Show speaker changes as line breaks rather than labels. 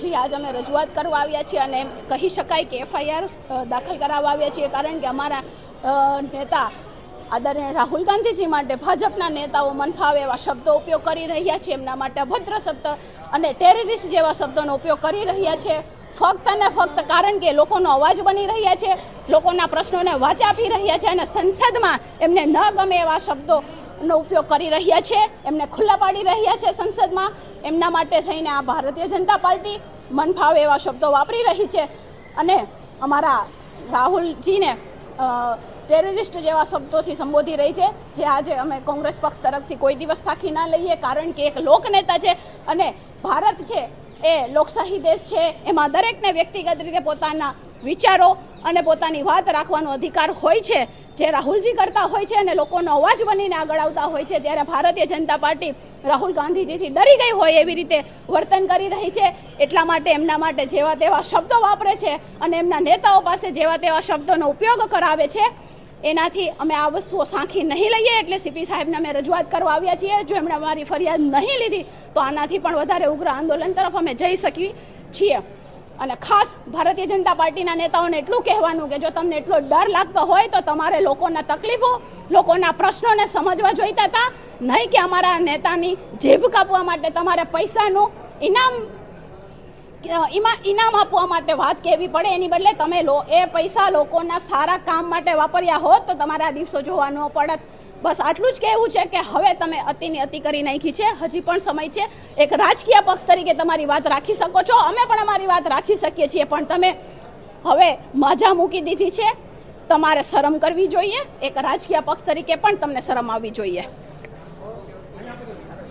જી, આજ અમે રજૂઆત કરવા આવ્યા છીએ અને કહી શકાય કે એફઆઈઆર દાખલ કરાવવા આવ્યા છીએ કારણ કે અમારા નેતા આદરણીય રાહુલ ગાંધીજી માટે ભાજપના નેતાઓ મનફાવે એવા શબ્દો ઉપયોગ કરી રહ્યા છે. એમના માટે અભદ્ર શબ્દ અને ટેરરિસ્ટ જેવા શબ્દોનો ઉપયોગ કરી રહ્યા છે. ફક્ત અને ફક્ત કારણ કે લોકોનો અવાજ બની રહ્યા છે, લોકોના પ્રશ્નોને વાચા આપી રહ્યા છે અને સંસદમાં એમને ન ગમે એવા શબ્દો નો ઉપયોગ કરી રહ્યા છે, એમને ખુલ્લા પાડી રહ્યા છે સંસદમાં. એમના માટે થઈને આ ભારતીય જનતા પાર્ટી મન ફાવે એવા શબ્દો વાપરી રહી છે. અને અમારા રાહુલજીને ટેરરિસ્ટ જેવા શબ્દોથી સંબોધી રહી છે, જે આજે અમે કોંગ્રેસ પક્ષ તરફથી કોઈ દિવસ થાકી ના લઈએ, કારણ કે એક લોકનેતા છે. અને ભારત છે એ લોકશાહી દેશ છે, એમાં દરેકને વ્યક્તિગત રીતે પોતાના વિચારો અને પોતાની વાત રાખવાનો અધિકાર હોય છે. જે રાહુલજી કરતા હોય છે અને લોકોનો અવાજ બનીને આગળ આવતા હોય છે, ત્યારે ભારતીય જનતા પાર્ટી રાહુલ ગાંધીજીથી ડરી ગઈ હોય એવી રીતે વર્તન કરી રહી છે. એટલા માટે એમના માટે જેવા તેવા શબ્દો વાપરે છે અને એમના નેતાઓ પાસે જેવા તેવા શબ્દોનો ઉપયોગ કરાવે છે. એનાથી અમે આ વસ્તુઓ સાંખી નહીં લઈએ એટલે સીપી સાહેબને અમે રજૂઆત કરવા આવ્યા છીએ. જો એમણે અમારી ફરિયાદ નહીં લીધી, તો આનાથી પણ વધારે ઉગ્ર આંદોલન તરફ અમે જઈ શકીએ છીએ. અને ખાસ ભારતીય જનતા પાર્ટીના નેતાઓને એટલું કહેવાનું કે જો તમને એટલો ડર લાગતો હોય, તો તમારે લોકોના તકલીફો, લોકોના પ્રશ્નોને સમજવા જોઈતા હતા. નહીં કે અમારા નેતાની જેબ કાપવા માટે તમારે પૈસાનું ઇનામ એમાં ઇનામ આપવા માટે વાત કહેવી પડે. એની બદલે તમે લો, એ પૈસા લોકોના સારા કામ માટે વાપર્યા હોત તો તમારે આ દિવસો જોવા ન પડત. બસ આટલું જ કહેવું છે કે હવે તમે અતિની અતિ કરી નાખી છે. હજી પણ સમય છે. એક રાજકીય પક્ષ તરીકે તમારી વાત રાખી શકો છો. અમે પણ અમારી વાત રાખી શકીએ છીએ. પણ તમે હવે મજા મૂકી દીધી છે. તમારે શરમ કરવી જોઈએ. એક રાજકીય પક્ષ તરીકે પણ તમને શરમ આવવી જોઈએ.